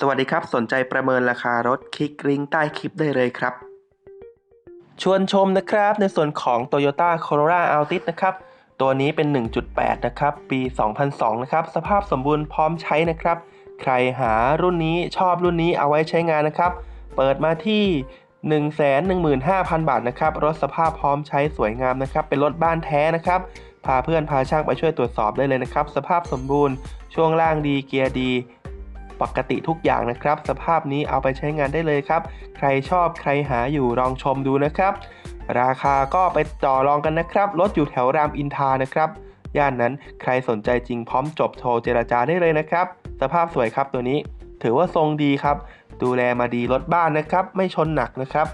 สวัสดีครับ สนใจประเมินราคารถคลิกลิงก์ใต้คลิปได้เลยครับ ชวนชมนะครับในส่วนของ Toyota Corolla Altis นะครับ ตัวนี้เป็น 1.8 นะครับ ปี 2002 นะครับ สภาพสมบูรณ์พร้อมใช้นะครับ ใครหารุ่นนี้ชอบรุ่นนี้เอาไว้ใช้งานนะครับ เปิดมาที่ 115,000 บาทนะครับ รถสภาพพร้อมใช้สวยงามนะครับ เป็นรถบ้านแท้นะครับพาเพื่อนพาช่างไปช่วยตรวจสอบได้เลยนะครับ สภาพสมบูรณ์ ช่วงล่างดีเกียร์ดี ปกติทุกอย่างนะครับ สภาพนี้เอาไปใช้งานได้เลยครับ ใครชอบใครหาอยู่ลองชมดูนะครับ ราคาก็ไปต่อรองกันนะครับรถอยู่แถวรามอินทานะครับย่านนั้นใครสนใจจริงพร้อมจบโทรเจราจาได้เลยนะครับ สภาพสวยครับตัวนี้ ถือว่าทรงดีครับ ดูแลมาดีรถบ้านนะครับ ไม่ชนหนักนะครับ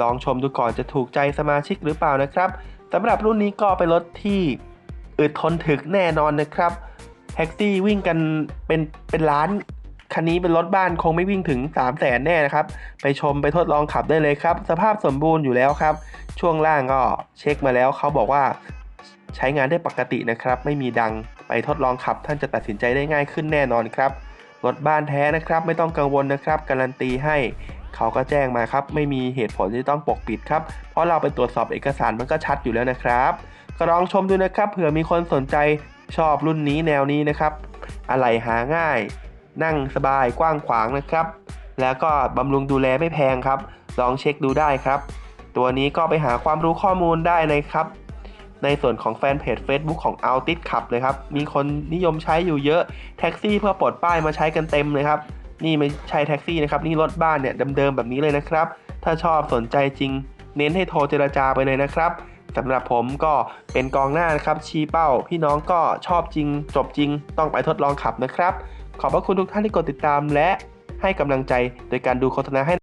ลองชมดูก่อนจะถูกใจสมาชิกหรือเปล่านะครับสำหรับรุ่นนี้ก็เป็นรถที่อึดทนถึกแน่นอนนะครับแท็กซี่วิ่งกันเป็นเป็นล้าน คันนี้เป็นรถบ้านคงไม่วิ่งถึง 3 0 0แสนแน่นะครับ ไปชมไปทดลองขับได้เลยครับ สภาพสมบูรณ์อยู่แล้วครับ ช่วงล่างก็เช็คมาแล้วเขาบอกว่าใช้งานได้ปกตินะครับ ไม่มีดังไปทดลองขับท่านจะตัดสินใจได้ง่ายขึ้นแน่นอนครับรถบ้านแท้นะครับ ไม่ต้องกังวลนะครับ การันตีให้เขาก็แจ้งมาครับ ไม่มีเหตุผลที่ต้องปกปิดครับ เพราะเราไปตรวจสอบเอกสารมันก็ชัดอยู่แล้วนะครับก็ลองชมดูนะครับเผื่อมีคนสนใจชอบรุ่นนี้แนวนี้นะครับ อะไหล่หาง่าย นั่งสบายกว้างขวางนะครับ แล้วก็บำรุงดูแลไม่แพงครับ ลองเช็คดูได้ครับ ตัวนี้ก็ไปหาความรู้ข้อมูลได้นะครับ ในส่วนของแฟนเพจ Facebook ของ Altis ขับเลยครับ มีคนนิยมใช้อยู่เยอะแท็กซี่เพื่อปลดป้ายมาใช้กันเต็มเลยครับ นี่ไม่ใช่แท็กซี่นะครับ นี่รถบ้านเนี่ยเดิมๆแบบนี้เลยนะครับ ถ้าชอบสนใจจริง เน้นให้โทรเจรจาไปเลยนะครับสำหรับผมก็เป็นกองหน้านะครับชี้เป้า พี่น้องก็ชอบจริง จบจริง ต้องไปทดลองขับนะครับ ขอบพระคุณทุกท่านที่กดติดตามและให้กำลังใจโดยการดูโฆษณาให้